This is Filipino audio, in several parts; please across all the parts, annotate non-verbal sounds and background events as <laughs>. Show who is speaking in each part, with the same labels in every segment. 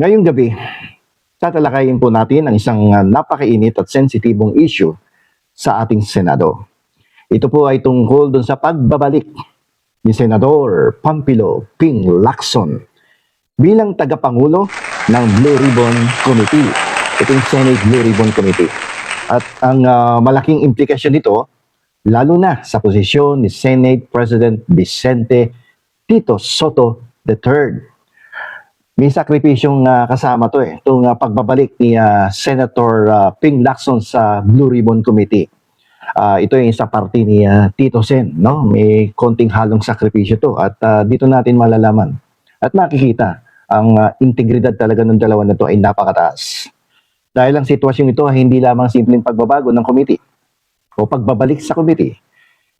Speaker 1: Ngayong gabi, tatalakayin po natin ang isang uh, napakainit at sensitibong issue sa ating Senado. Ito po ay tungkol dun sa pagbabalik ni Senador Pampilo Ping Lacson bilang tagapangulo ng Blue Ribbon Committee. Ito yung Senate Blue Ribbon Committee. At ang uh, malaking implikasyon nito, lalo na sa posisyon ni Senate President Vicente Tito Soto III. May sakripisyong uh, kasama to eh, itong uh, pagbabalik ni uh, Senator uh, Ping Lacson sa Blue Ribbon Committee. Uh, ito yung sa party ni uh, Tito Sen, no? May konting halong sakripisyo to at uh, dito natin malalaman at makikita ang uh, integridad talaga ng dalawa na to ay napakataas. Dahil ang sitwasyon ito ay hindi lamang simpleng pagbabago ng committee o pagbabalik sa committee.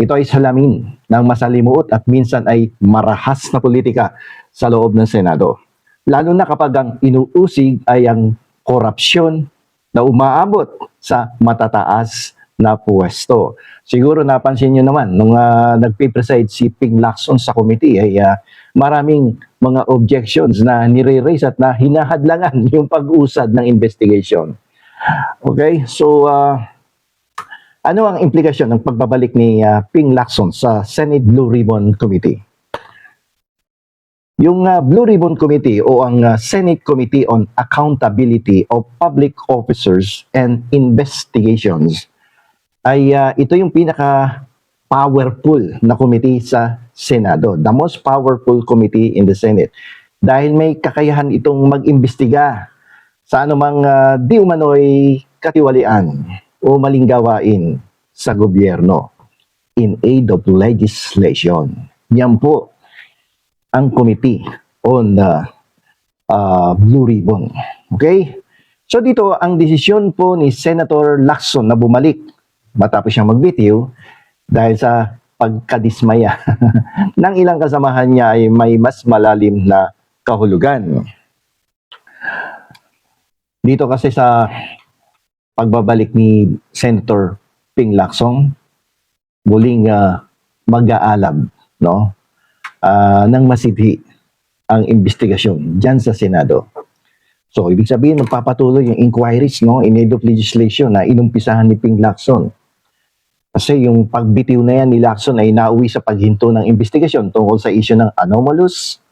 Speaker 1: Ito ay salamin ng masalimuot at minsan ay marahas na politika sa loob ng Senado. Lalo na kapag ang inuusig ay ang korupsyon na umaabot sa matataas na pwesto. Siguro napansin nyo naman, nung uh, nagpipreside si Ping Lacson sa committee, ay uh, maraming mga objections na nire-raise at na hinahadlangan <laughs> yung pag-usad ng investigation. Okay, so uh, ano ang implikasyon ng pagbabalik ni uh, Ping Lacson sa Senate Blue Ribbon Committee? Yung uh, Blue Ribbon Committee o ang uh, Senate Committee on Accountability of Public Officers and Investigations ay uh, ito yung pinaka powerful na committee sa Senado. The most powerful committee in the Senate. Dahil may kakayahan itong mag-imbestiga sa anumang uh, di umano'y katiwalian o maling gawain sa gobyerno in aid of legislation. Yan po ang committee on the uh, Blue Ribbon. Okay? So dito, ang desisyon po ni Senator Lacson na bumalik matapos siyang magbitiw dahil sa pagkadismaya <laughs> ng ilang kasamahan niya ay may mas malalim na kahulugan. Dito kasi sa pagbabalik ni Senator Ping Lacson, muling uh, mag-aalab no? Uh, ng masibhi ang investigasyon dyan sa Senado. So, ibig sabihin, magpapatuloy yung inquiries no, in legislation na inumpisahan ni Ping Lacson. Kasi yung pagbitiw na yan ni Lacson ay nauwi sa paghinto ng investigasyon tungkol sa issue ng anomalous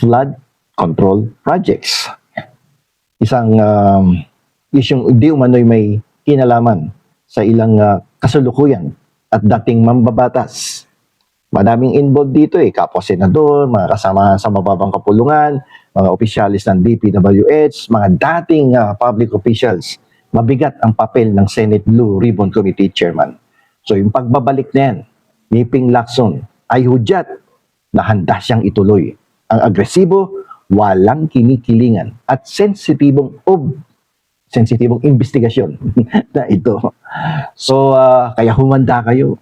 Speaker 1: flood control projects. Isang um, isyong di umano'y may kinalaman sa ilang uh, kasulukuyan at dating mambabatas. Madaming involved dito eh, kapwa senador, mga kasama sa mababang kapulungan, mga opisyalis ng DPWH, mga dating uh, public officials. Mabigat ang papel ng Senate Blue Ribbon Committee Chairman. So yung pagbabalik na ni Ping Lacson ay hudyat na handa siyang ituloy. Ang agresibo, walang kinikilingan at sensitibong ob sensitibong investigasyon <laughs> na ito. So, uh, kaya humanda kayo.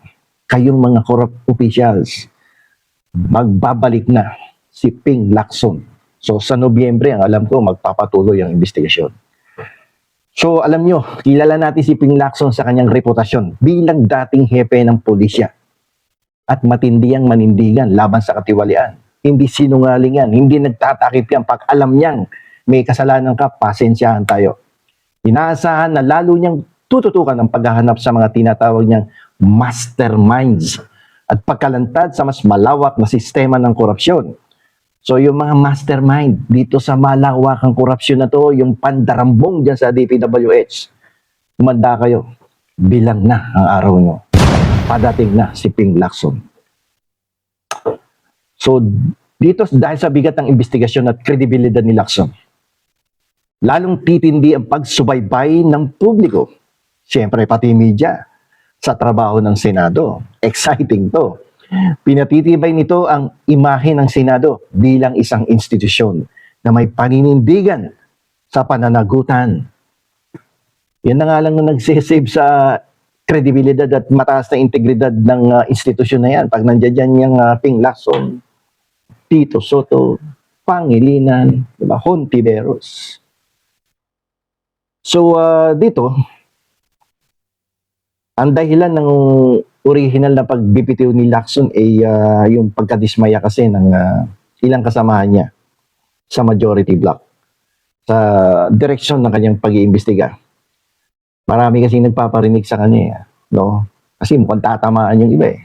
Speaker 1: Kayong mga corrupt officials. Magbabalik na si Ping Lacson. So, sa Nobyembre, ang alam ko, magpapatuloy ang investigasyon. So, alam nyo, kilala natin si Ping Lacson sa kanyang reputasyon bilang dating hepe ng pulisya at matindi ang manindigan laban sa katiwalian. Hindi sinungaling yan, hindi nagtatakip yan pag alam niyang may kasalanan ka, pasensyahan tayo. Inaasahan na lalo niyang tututukan ang paghahanap sa mga tinatawag niyang masterminds at pagkalantad sa mas malawak na sistema ng korupsyon. So yung mga mastermind dito sa malawakang korupsyon na to, yung pandarambong dyan sa DPWH, umanda kayo, bilang na ang araw nyo. Padating na si Ping Lacson. So dito dahil sa bigat ng investigasyon at kredibilidad ni Lacson, lalong titindi ang pagsubaybay ng publiko. Siyempre pati media sa trabaho ng Senado. Exciting to. Pinatitibay nito ang imahe ng Senado bilang isang institusyon na may paninindigan sa pananagutan. Yan na nga lang na nagsisave sa kredibilidad at mataas na integridad ng uh, institusyon na yan. Pag nandiyan dyan yung uh, Ping Lacson, Tito Soto, Pangilinan, diba? Hontiveros. So, uh, dito, ang dahilan ng original na pagbibitiw ni Lacson ay uh, yung pagkadismaya kasi ng uh, ilang kasamahan niya sa majority block. sa direksyon ng kanyang pag-iimbestiga. Marami kasi nagpaparinig sa kanya, eh, no? Kasi mukhang tatamaan yung iba eh.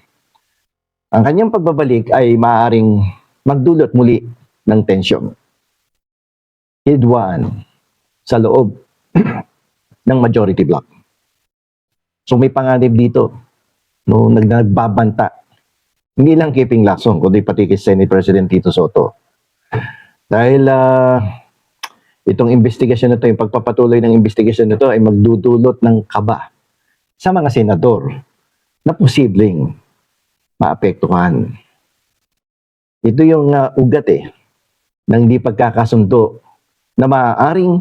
Speaker 1: Ang kanyang pagbabalik ay maaaring magdulot muli ng tensyon. Hidwaan sa loob <clears throat> ng majority bloc. So may panganib dito no nag nagbabanta hindi lang kay Ping kundi pati kay Senate President Tito Soto. Dahil ah, itong investigasyon na to, yung pagpapatuloy ng investigasyon na to ay magdudulot ng kaba sa mga senador na posibleng maapektuhan. Ito yung ah, ugat eh ng di pagkakasundo na maaaring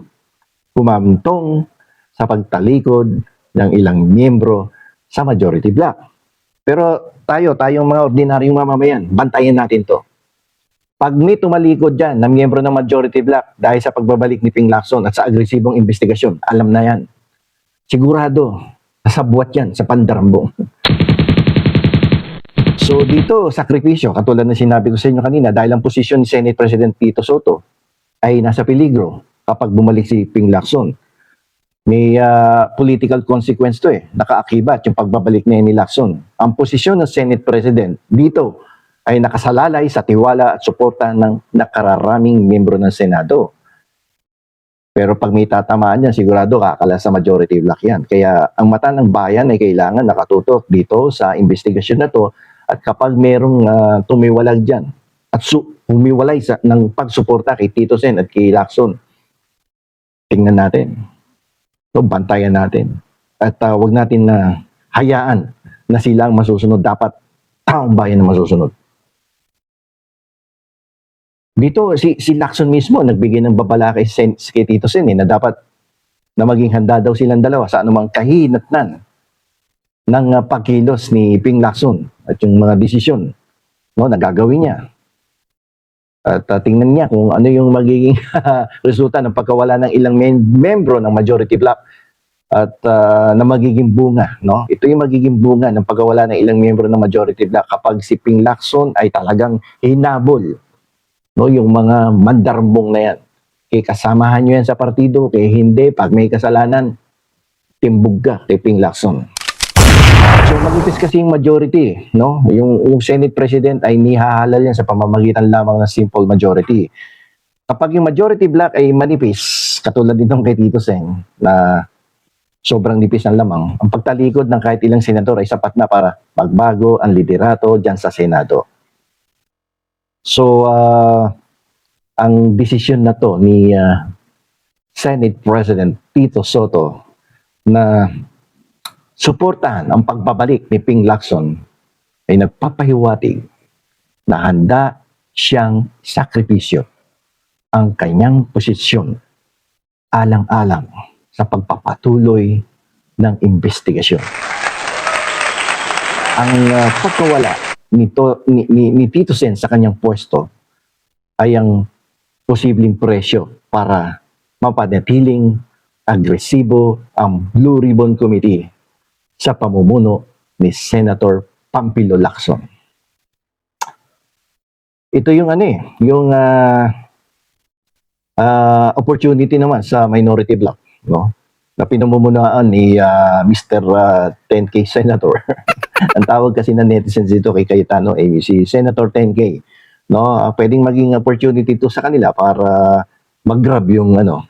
Speaker 1: humamtong sa pagtalikod ng ilang miyembro sa majority bloc. Pero tayo, tayong mga ordinaryong mamamayan, bantayan natin to. Pag may tumalikod dyan na miyembro ng majority bloc dahil sa pagbabalik ni Ping Lacson at sa agresibong investigasyon, alam na yan. Sigurado, nasabwat yan sa pandarambong. So dito, sakripisyo, katulad ng sinabi ko sa inyo kanina, dahil ang posisyon ni Senate President Tito Soto ay nasa peligro kapag bumalik si Ping Lacson. May ah, political consequence to eh. Nakaakibat yung pagbabalik ni Lacson. Ang posisyon ng Senate President dito ay nakasalalay sa tiwala at suporta ng nakararaming miyembro ng Senado. Pero pag may tatamaan yan, sigurado kakala sa majority block yan. Kaya ang mata ng bayan ay kailangan nakatutok dito sa investigasyon na to at kapag merong ah, tumiwalag dyan at humiwalay sa, ng pagsuporta kay Tito Sen at kay Lacson, tingnan natin. So, bantayan natin. At ah, wag natin na hayaan na sila ang masusunod. Dapat taong bayan ang masusunod. Dito, si, si Lacson mismo nagbigay ng babala kay, Sen, kay Tito Sen eh, na dapat na maging handa daw silang dalawa sa anumang kahinatnan ng ah, pagkilos ni Ping Lacson at yung mga desisyon no, na gagawin niya. At ah, tingnan niya kung ano yung magiging <laughs> resulta ng pagkawala ng ilang mem- membro ng majority bloc at ah, na magiging bunga. No? Ito yung magiging bunga ng pagkawala ng ilang membro ng majority bloc kapag si Ping Lacson ay talagang hinabol no, yung mga mandarmbong na yan. Kaya kasamahan nyo yan sa partido, kaya hindi, pag may kasalanan, timbog ka kay Ping Lacson. Manipis kasi yung majority, no? Yung, yung Senate President ay nihahalal yan sa pamamagitan lamang ng simple majority. Kapag yung majority block ay manipis, katulad nitong kay Tito Seng, na sobrang nipis ng lamang, ang pagtalikod ng kahit ilang senador ay sapat na para magbago ang liderato dyan sa Senado. So, ah, ang desisyon na to ni ah, Senate President Tito Soto na suportahan ang pagbabalik ni Ping Lacson ay nagpapahiwatig na handa siyang sakripisyo ang kanyang posisyon alang-alang sa pagpapatuloy ng investigasyon. Ang ah, pagkawala nito, ni, ni, ni Tito Sen sa kanyang pwesto ay ang posibleng presyo para mapanatiling agresibo ang Blue Ribbon Committee sa pamumuno ni Senator Pampilo Lacson. Ito yung ano eh, yung ah, ah, opportunity naman sa minority bloc, no? Na pinamumunuan ni ah, Mr. ah, 10K Senator. <laughs> Ang tawag kasi ng netizens dito kay Cayetano ay si Senator 10K. No, Ah, pwedeng maging opportunity to sa kanila para mag-grab yung ano,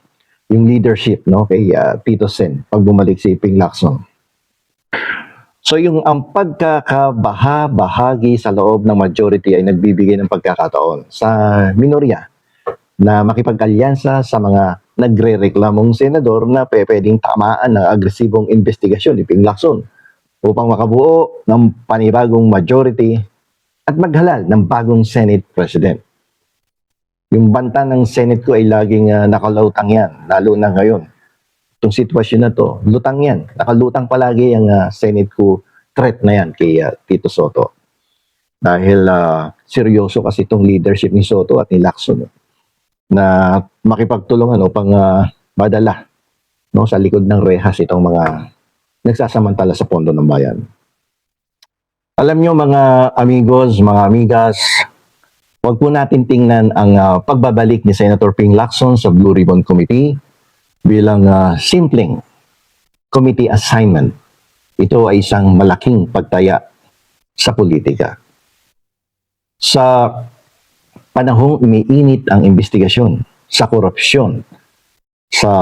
Speaker 1: yung leadership no kay ah, Tito Sen pag bumalik si Ping Lacson. So yung ang pagkakabaha-bahagi sa loob ng majority ay nagbibigay ng pagkakataon sa minorya na makipag-alyansa sa mga nagre-reklamong senador na pwedeng tamaan ng agresibong investigasyon ni Ping Lacson upang makabuo ng panibagong majority at maghalal ng bagong Senate President. Yung banta ng Senate ko ay laging ah, nakalautang yan, lalo na ngayon itong sitwasyon na to, lutang yan. Nakalutang palagi ang ah, Senate ko threat na yan kay ah, Tito Soto. Dahil ah, seryoso kasi itong leadership ni Soto at ni Lacson eh, na makipagtulungan upang ah, madala no, sa likod ng rehas itong mga nagsasamantala sa pondo ng bayan. Alam nyo mga amigos, mga amigas, Huwag po natin tingnan ang ah, pagbabalik ni Senator Ping Lacson sa Blue Ribbon Committee bilang ah, simpleng committee assignment. Ito ay isang malaking pagtaya sa politika. Sa panahong umiinit ang investigasyon sa korupsyon sa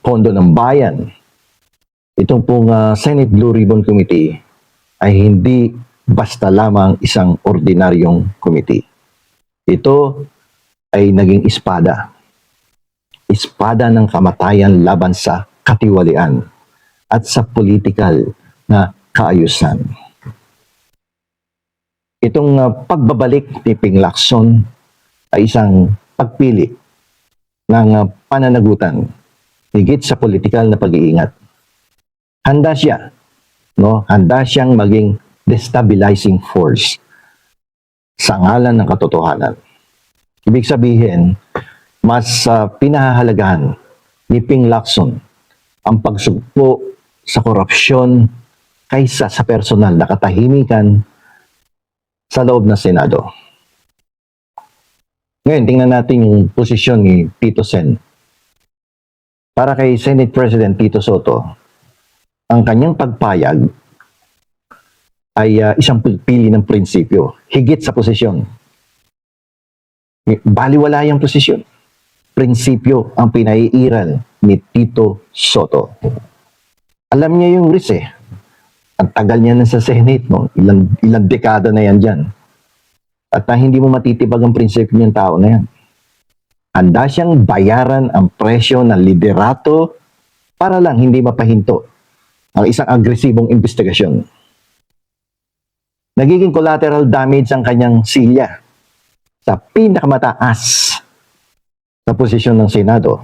Speaker 1: pondo ng bayan, itong pong ah, Senate Blue Ribbon Committee ay hindi basta lamang isang ordinaryong committee. Ito ay naging espada. Espada ng kamatayan laban sa katiwalian at sa political na kaayusan. Itong ah, pagbabalik ni Ping Lacson ay isang pagpili ng ah, pananagutan higit sa politikal na pag-iingat. Handa siya, no? Handa siyang maging destabilizing force sa ngalan ng katotohanan. Ibig sabihin, mas ah, pinahahalagahan ni Ping Lacson ang pagsugpo sa korupsyon kaysa sa personal na katahimikan sa loob ng Senado. Ngayon, tingnan natin yung posisyon ni Tito Sen. Para kay Senate President Tito Soto, ang kanyang pagpayag ay ah, isang pili ng prinsipyo, higit sa posisyon. Baliwala yung posisyon. Prinsipyo ang pinaiiral ni Tito Soto. Alam niya yung risk eh. Ang tagal niya na sa Senate, no? ilang, ilang dekada na yan dyan. At ah, hindi mo matitibag ang prinsipyo ng tao na yan. Handa siyang bayaran ang presyo ng liderato para lang hindi mapahinto ang isang agresibong investigasyon. Nagiging collateral damage ang kanyang silya sa pinakamataas sa posisyon ng Senado.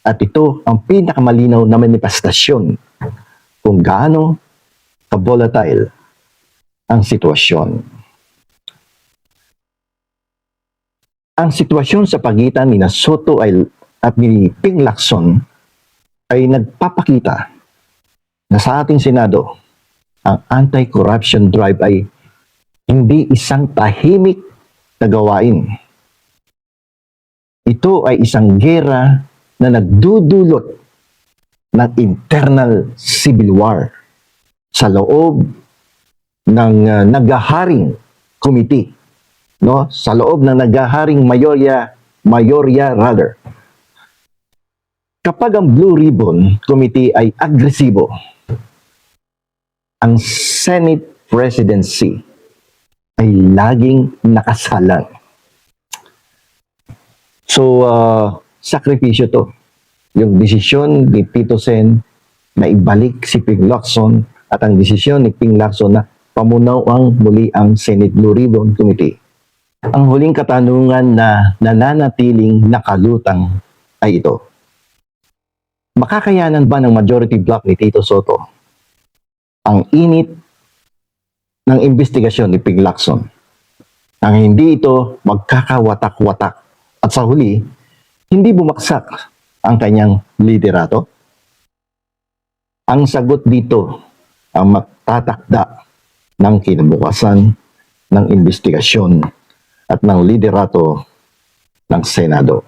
Speaker 1: At ito ang pinakamalinaw na manifestasyon kung gaano ka-volatile ang sitwasyon. Ang sitwasyon sa pagitan ni na Soto at ni Ping Lacson ay nagpapakita na sa ating Senado, ang anti-corruption drive ay hindi isang tahimik na gawain. Ito ay isang gera na nagdudulot ng internal civil war sa loob ng uh, nagaharing committee no? Sa loob ng nagaharing mayorya mayorya rather. Kapag ang blue ribbon committee ay agresibo ang senate presidency ay laging nakasalang so uh, sakripisyo to yung desisyon ni Tito Sen na ibalik si Ping Lacson at ang desisyon ni Ping Lacson na pamunaw ang muli ang Senate Blue Ribbon Committee. Ang huling katanungan na nananatiling nakalutang ay ito. Makakayanan ba ng majority block ni Tito Soto ang init ng investigasyon ni Ping Lacson? Ang hindi ito magkakawatak-watak at sa huli, hindi bumaksak ang kanyang liderato? Ang sagot dito ang magtatakda ng kinabukasan ng investigasyon at ng liderato ng Senado.